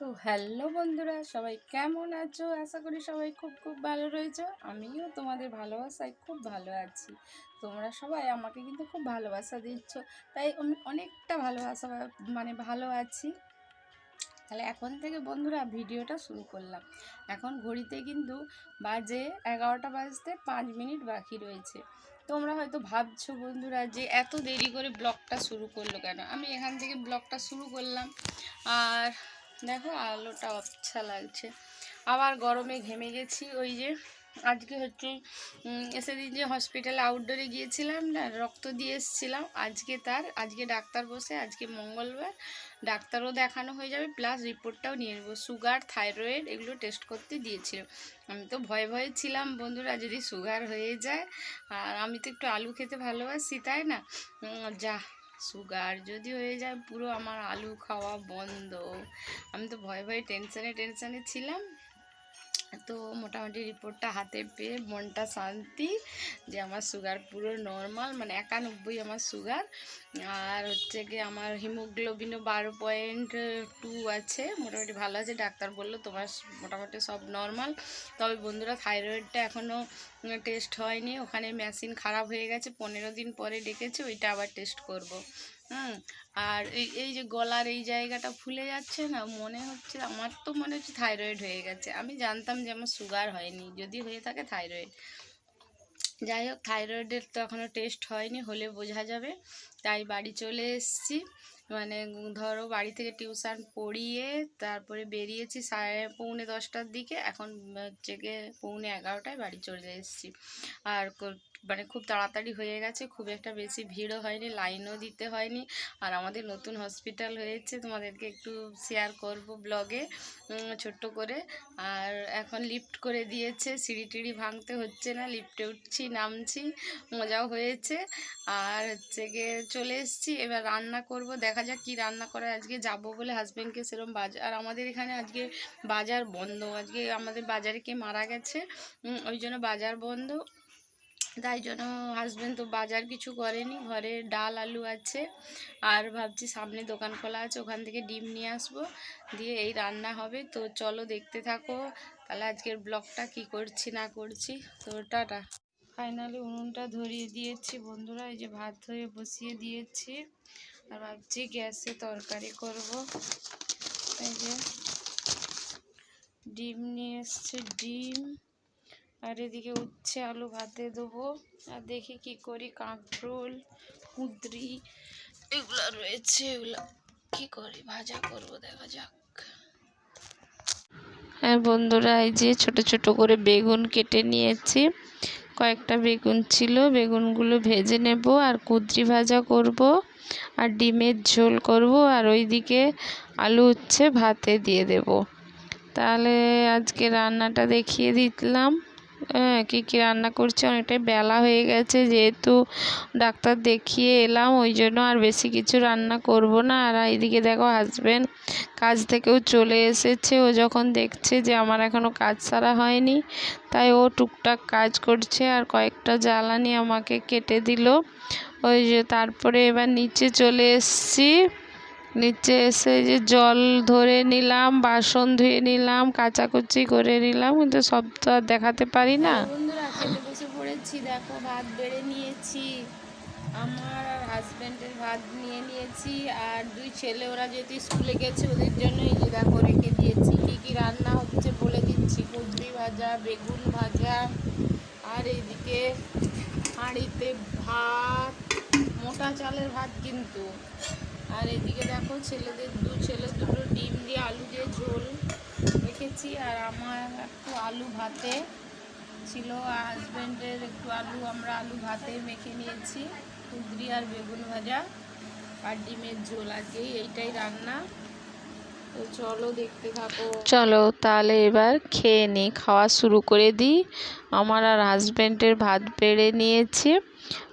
তো হ্যালো বন্ধুরা, সবাই কেমন আছো? আশা করি সবাই খুব খুব ভালো রয়েছো। আমিও তোমাদের ভালোবাসায় খুব ভালো আছি। তোমরা সবাই আমাকে কিন্তু খুব ভালোবাসা দিচ্ছ। তাই আমি অনেকটা ভালোবাসা মানে ভালো আছি। তাহলে এখন থেকে বন্ধুরা ভিডিওটা শুরু করলাম। এখন ঘড়িতে কিন্তু বাজে এগারোটা বাজতে পাঁচ মিনিট বাকি রয়েছে। তোমরা হয়তো ভাবছ বন্ধুরা যে এত দেরি করে ব্লগটা শুরু করল কেন? আমি এখান থেকে ব্লগটা শুরু করলাম। আর দেখো আলোটা আচ্ছা লাগছে। আবার গরমে ঘেমে গেছি ওই যে আজকে হচ্ছে উম, সেদিন যে হসপিটালে আউটডোরে গিয়েছিলাম না রক্ত দিয়ে এসেছিলাম। আজকে তার আজকে ডাক্তার বসে আজকে মঙ্গলবার ডাক্তারও দেখানো হয়ে যাবে প্লাস রিপোর্টটাও নিয়ে নেব। সুগার থাইরয়েড এগুলো টেস্ট করতে দিয়েছিল। আমি তো ভয়ে ভয়ে ছিলাম বন্ধুরা যদি সুগার হয়ে যায় আর আমি তো একটু আলু খেতে ভালোবাসি তাই না? যা। সুগার যদি হয়ে যায় পুরো আমার আলু খাওয়া বন্ধ। আমি তো ভয়ে ভয়ে টেনশানে টেনশানে ছিলাম। তো মোটামুটি রিপোর্টটা হাতে পেয়ে মনটা শান্তি যে আমার সুগার পুরো নর্মাল মানে একানব্বই আমার সুগার আর হচ্ছে গিয়ে আমার হিমোগ্লোবিনও বারো পয়েন্ট টু আছে। মোটামুটি ভালো আছে, ডাক্তার বলল তোমার মোটামুটি সব নর্মাল তবে বন্ধুরা থাইরয়েডটা এখনও টেস্ট হয়নি। ওখানে মেশিন খারাপ হয়ে গেছে, পনেরো দিন পরে ডেকেছে, ওইটা আবার টেস্ট করব। হুম, আর এই এই যে গলার এই জায়গাটা ফুলে যাচ্ছে না, মনে হচ্ছে, আমার তো মনে হচ্ছে থাইরয়েড হয়ে গেছে। আমি জানতাম যে আমার সুগার হয়নি, যদি হয়ে থাকে থাইরয়েড। যাই হোক, থাইরয়েডের তো এখনও টেস্ট হয়নি, হলে বোঝা যাবে। তাই বাড়ি চলে এসেছি। মানে ধরো বাড়ি থেকে টিউশন পড়িয়ে তারপরে বেরিয়েছি সাড়ে পৌনে দশটার দিকে। এখন হচ্ছে গিয়ে পৌনে এগারোটায় বাড়ি চলে এসেছি। আর মানে খুব তাড়াতাড়ি হয়ে গেছে। খুব একটা বেশি ভিড়ও হয়নি, লাইনও দিতে হয়নি। আর আমাদের নতুন হসপিটাল হয়েছে, তোমাদেরকে একটু শেয়ার করব ব্লগে ছোট্ট করে। আর এখন লিফট করে দিয়েছে, সিঁড়ি টিড়ি ভাঙতে হচ্ছে না লিফটে উঠছি, নামছি, মজাও হয়েছে। আর হচ্ছে গিয়ে চলে এসেছি, এবার রান্না করব। দেখা যাক কি রান্না করে আজকে যাব বলে হাজব্যান্ডকে সেরকম বাজার আর আমাদের এখানে আজকে বাজার বন্ধ। আজকে আমাদের বাজারে কে মারা গেছে ওই জন্য বাজার বন্ধ। তাই জন্য হাজব্যান্ড তো বাজার কিছু করেনি। ঘরে ডাল, আলু আছে, আর ভাবছি সামনে দোকান খোলা আছে, ওখান থেকে ডিম নিয়ে আসব। দিয়ে এই রান্না হবে। তো চলো দেখতে থাকো, তাহলে আজকের ব্লগটা কি করছি না করছি। তো টাটা। ফাইনালি উনুনটা ধরিয়ে দিয়েছি। বন্ধুরা, এই যে ভাত ধরে বসিয়ে দিয়েছি। আর ভাবছি গ্যাসে তরকারি করব। এই যে ডিম নিয়ে এসছে, ডিম। আর এদিকে উচ্ছে আলু ভাতে দেবো। আর দেখি কি করি কাঁকরোল কুঁদরি, এগুলো রয়েছে, এগুলো কি করি, ভাজা করব, দেখা যাক। হ্যাঁ বন্ধুরা, এই যে ছোট ছোট করে বেগুন কেটে নিয়েছি। কয়েকটা বেগুন ছিল, বেগুনগুলো ভেজে নেব আর কুদ্রি ভাজা করব আর ডিমের ঝোল করব আর ওইদিকে আলু উচ্ছে ভাতে দিয়ে দেব। তাহলে আজকে রান্নাটা দেখিয়ে দিলাম। কী কী রান্না করছি? অনেকটাই বেলা হয়ে গেছে যেহেতু ডাক্তার দেখিয়ে এলাম, ওই জন্য আর বেশি কিছু রান্না করব না। আর এইদিকে দেখো হাজব্যান্ড কাজ থেকেও চলে এসেছে। ও যখন দেখছে যে আমার এখনও কাজ সারা হয়নি, তাই ও টুকটাক কাজ করছে আর কয়েকটা জ্বালানি আমাকে কেটে দিল। ওই যে তারপরে এবার নিচে চলে এসেছি। নিচে এসে যে জল ধরে নিলাম, বাসন ধুয়ে নিলাম, কাচাকুচি করে নিলাম, কিন্তু সব তো আর দেখাতে পারি না। বন্ধুরা খেতে বসে পড়েছি, দেখো ভাত বেড়ে নিয়েছি। আমার আর হাজব্যান্ডের ভাত নিয়ে নিয়েছি, আর দুই ছেলে, ওরা যেহেতু স্কুলে গেছে, ওদের জন্য যে দেখো রেখে দিয়েছি। কী কী রান্না হচ্ছে বলে দিচ্ছি, কুদরি ভাজা, বেগুন ভাজা, আর এইদিকে হাঁড়িতে ভাত, মোটা চালের ভাত কিন্তু। আর এদিকে দেখো ছেলেদের দু ছেলে দুটো ডিম দিয়ে আলু দিয়ে ঝোল রেখেছি আর আমার একটু আলু ভাতে ছিল হাজব্যান্ডের একটু আলু, আমরা আলু ভাতে মেখে নিয়েছি, কুদরি আর বেগুন ভাজা আর ডিমের ঝোল আজকে। এইটাই রান্না। চলো দেখতে চলো তাহলে এবার খেয়ে নিই খাওয়া শুরু করে দিই। আমার আর হাজব্যান্ডের ভাত বেড়ে নিয়েছি।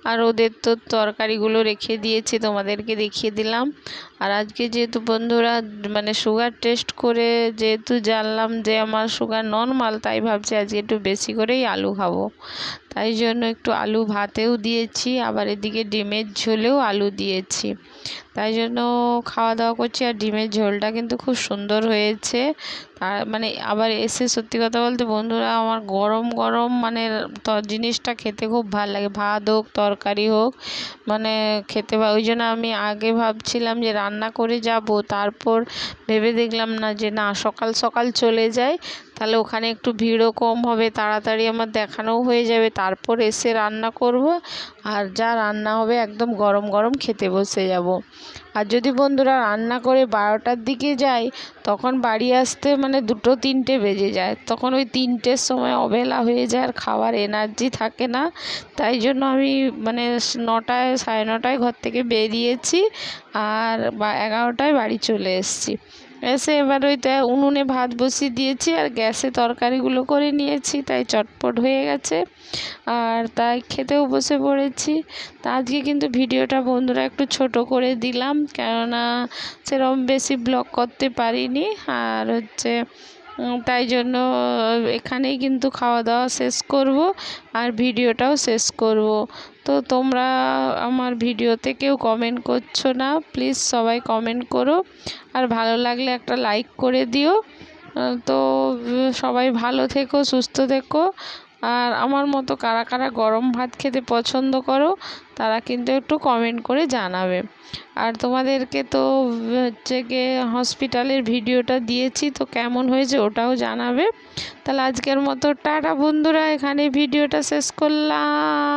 আর ওদের তো তরকারিগুলো রেখে দিয়েছি, তোমাদেরকে দেখিয়ে দিলাম। আর আজকে যেহেতু বন্ধুরা মানে সুগার টেস্ট করে যেহেতু জানলাম যে আমার সুগার নর্মাল তাই ভাবছি আজকে একটু বেশি করেই আলু খাব। তাই জন্য একটু আলু ভাতেও দিয়েছি, আবার এদিকে ডিমের ঝোলেও আলু দিয়েছি। তাই জন্য খাওয়া দাওয়া করছি, আর ডিমের ঝোলটা কিন্তু খুব সুন্দর হয়েছে। তার মানে আবার এসে সত্যি কথা বলতে বন্ধুরা, আমার গরম গরম মানে জিনিসটা খেতে খুব ভালো লাগে। ভাত হোক, তরকারি হোক মানে খেতে ওই জন্য আমি আগে ভাবছিলাম যে রান্না করে যাব, তারপর ভেবে দেখলাম না যে না, সকাল সকাল চলে যাই তাহলে ওখানে একটু ভিড়ও কম হবে, তাড়াতাড়ি আমার দেখানোও হয়ে যাবে। তারপর এসে রান্না করব, আর যা রান্না হবে একদম গরম গরম খেতে বসে যাব। আর যদি বন্ধুরা রান্না করে বারোটার দিকে যাই তখন বাড়ি আসতে মানে দুটো তিনটে বেজে যায়। তখন ওই তিনটের সময় অবেলা হয়ে যায়, আর খাওয়ার এনার্জি থাকে না। তাই জন্য আমি মানে নটায়, সাড়ে নটায় ঘর থেকে বেরিয়েছি, আর এগারোটায় বাড়ি চলে এসেছি। এসে এবার ওই তো উনুনে ভাত বসিয়ে দিয়েছি আর গ্যাসে তরকারিগুলো করে নিয়েছি, তাই চটপট হয়ে গেছে। আর তাই খেতেও বসে পড়েছি। তা আজকে কিন্তু ভিডিওটা বন্ধুরা একটু ছোট করে দিলাম, কেননা সেরকম বেশি ব্লগ করতে পারিনি। আর হচ্ছে তাই জন্য এখানেই কিন্তু খাওয়া দাওয়া শেষ করব আর ভিডিওটাও শেষ করব। তো তোমরা আমার ভিডিওতে কেউ কমেন্ট করছ না প্লিজ সবাই কমেন্ট করো। আর ভালো লাগলে একটা লাইক করে দিও। তো সবাই ভালো থেকো, সুস্থ থেকো। আর আমার মতো কারা কারা গরম ভাত খেতে পছন্দ করো, তারা কিন্তু একটু কমেন্ট করে জানাবে। আর তোমাদেরকে তো হচ্ছে গিয়ে হসপিটালের ভিডিওটা দিয়েছি, তো কেমন হয়েছে ওটাও জানাবে। তাহলে আজকের মতো টাটা বন্ধুরা এখানে ভিডিওটা শেষ করলাম।